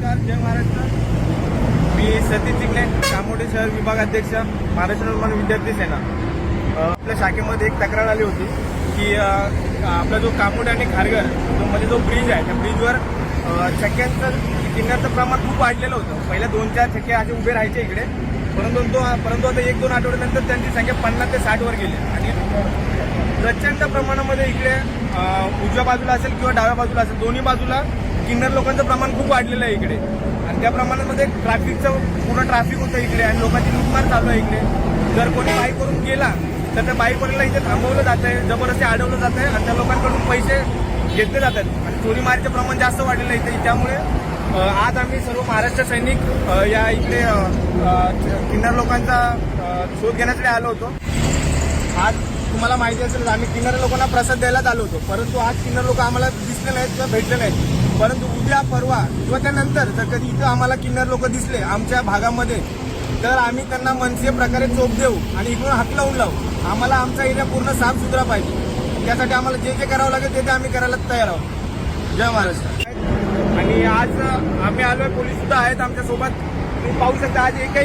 नमस्कार जय महाराष्ट्र. मी सतीश चिंगणे कामोडे शहर विभागाध्यक्ष महाराष्ट्र निर्माण विद्यार्थी सेना. आपल्या शाखेमध्ये एक तक्रार आली होती की आपला जो कामोडे आणि खारघर जो मध्ये जो ब्रिज आहे त्या ब्रिजवर छक्क्यांचं चक्क्यांचं किन्नरचं प्रमाण खूप वाढलेलं होतं. पहिल्या दोन चार छक्के असे उभे राहायचे इकडे. परंतु तो परंतु आता एक दोन आठवड्यानंतर त्यांची संख्या पन्नास ते साठवर गेली. आणि प्रचंड प्रमाणामध्ये इकडे उजव्या बाजूला असेल किंवा डाव्या बाजूला असेल दोन्ही बाजूला किन्नर लोकांचं प्रमाण खूप वाढलेलं आहे इकडे. आणि त्या प्रमाणामध्ये ट्रॅफिकचं पूर्ण ट्रॅफिक होतं इकडे आणि लोकांची लुटमार चालू आहे इकडे. जर कोणी बाईकवरून गेला तर त्या बाईकवरला इथे थांबवलं जात आहे जबरदस्ती अडवलं जात आहे आणि त्या लोकांकडून पैसे घेतले जातात आणि चोरी मारीचं प्रमाण जास्त वाढलेलं आहे इथे. त्यामुळे आज आम्ही सर्व महाराष्ट्र सैनिक या इकडे किन्नर लोकांचा शोध घेण्यासाठी आलो होतो. आज तुम्हाला माहिती असेल आम्ही किन्नर लोकांना प्रसाद द्यायलाच आलो होतो. परंतु आज किन्नर लोक आम्हाला दिसले नाहीत किंवा भेटले नाहीत. परंतु उद्या परवा किंवा त्यानंतर जर कधी इथं आम्हाला किन्नर लोक दिसले आमच्या भागामध्ये तर आम्ही त्यांना मनसे प्रकारे चोप देऊ आणि इकडून हात लावून लावू. आम्हाला आमचा एरिया पूर्ण साफसुथरा पाहिजे. त्यासाठी आम्हाला जे जे करावं लागेल ते ते आम्ही करायला तयार आहोत. जय महाराष्ट्र. आणि आज आम्ही आलोय पोलीस सुद्धा आहेत आमच्यासोबत तुम्ही पाहू शकता आज एकही